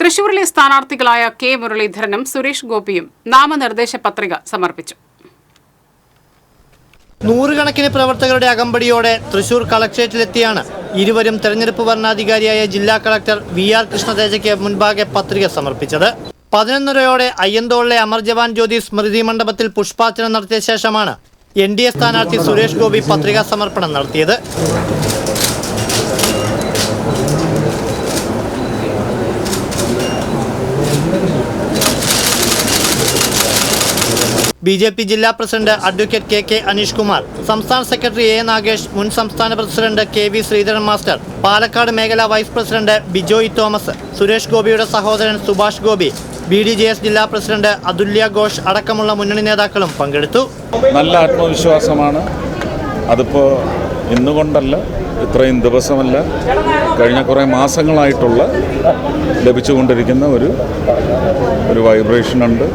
തൃശൂരിലെ സ്ഥാനാർത്ഥികളായ കെ മുരളീധരനും സുരേഷ് ഗോപിയും നാമനിർദ്ദേശ പത്രിക സമർപ്പിച്ചു. നൂറുകണക്കിന് പ്രവർത്തകരുടെ അകമ്പടിയോടെ തൃശൂർ കളക്ട്രേറ്റിലെത്തിയാണ് ഇരുവരും തെരഞ്ഞെടുപ്പ് വരണാധികാരിയായ ജില്ലാ കളക്ടർ വി ആർ കൃഷ്ണതേജയ്ക്ക് മുൻപാകെ പത്രിക സമർപ്പിച്ചത്. പതിനൊന്നരയോടെ അയ്യന്തോളിലെ അമർ ജവാൻ ജ്യോതി സ്മൃതി മണ്ഡപത്തിൽ പുഷ്പാർച്ചന നടത്തിയ ശേഷമാണ് എൻ ഡി എ സ്ഥാനാർത്ഥി സുരേഷ് ഗോപി പത്രികാ സമർപ്പണം നടത്തിയത്. ബി ജെ പി ജില്ലാ president advocate K K Aneesh Kumar സംസ്ഥാന സെക്രട്ടറി എ നാഗേഷ് മുൻ സംസ്ഥാന president K V Sreedharan master Palakkad മേഖലാ വൈസ് പ്രസിഡന്റ് ബിജോയ് തോമസ് സുരേഷ് ഗോപിയുടെ സഹോദരൻ Subhash Gopi B D J S ജില്ലാ പ്രസിഡന്റ് അതുല്യ ഘോഷ് അടക്കമുള്ള മുന്നണി നേതാക്കളും പങ്കെടുത്തു. നല്ല ആത്മവിശ്വാസമാണ്. അതിപ്പോ ഇന്നുകൊണ്ടല്ല ഇത്രയും ദിവസമല്ല കഴിഞ്ഞ കുറേ മാസങ്ങളായിട്ടുള്ള ലഭിച്ചുകൊണ്ടിരിക്കുന്ന ഒരു ഒരു വൈബ്രേഷൻ ഉണ്ട്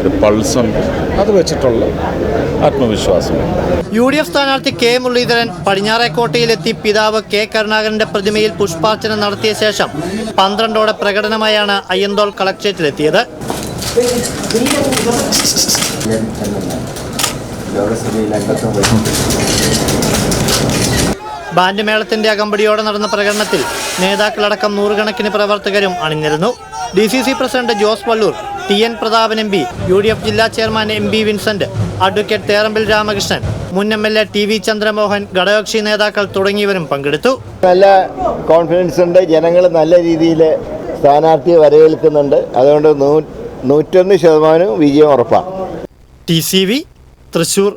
ഒരു പൾസ് ഉണ്ട്. അത് വെച്ചിട്ടുള്ള ആത്മവിശ്വാസം. യു ഡി എഫ് സ്ഥാനാർത്ഥി കെ മുരളീധരൻ പടിഞ്ഞാറേക്കോട്ടയിലെത്തി പിതാവ് കെ കരുണാകരന്റെ പ്രതിമയിൽ പുഷ്പാർച്ചന നടത്തിയ ശേഷം പന്ത്രണ്ടോടെ പ്രകടനമായാണ് അയ്യന്തോൾ കളക്ട്രേറ്റിലെത്തിയത്. ലോകസഭയിൽ അംഗത്വം ബാൻഡ് മേളത്തിന്റെ അകമ്പടിയോടെ നടന്ന പ്രകടനത്തിൽ നേതാക്കളടക്കം നൂറുകണക്കിന് പ്രവർത്തകരും അണിഞ്ഞിരുന്നു D C C president Jose Vallur T N Prathapan M P U D F ജില്ലാ chairman M P Vincent advocate Therambil Ramakrishnan മുൻ M L A T V Chandramohan ഘടകകക്ഷി നേതാക്കൾ തുടങ്ങിയവരും പങ്കെടുത്തു. നല്ല കോൺഫിഡൻസ് ഉണ്ട്. ജനങ്ങൾ നല്ല രീതിയിൽ സ്ഥാനാർത്ഥിയെ വരവേൽക്കുന്നുണ്ട്. അതുകൊണ്ട് നൂറ്റൊന്ന് ശതമാനവും വിജയം ഉറപ്പാണ്. T C V Thrissur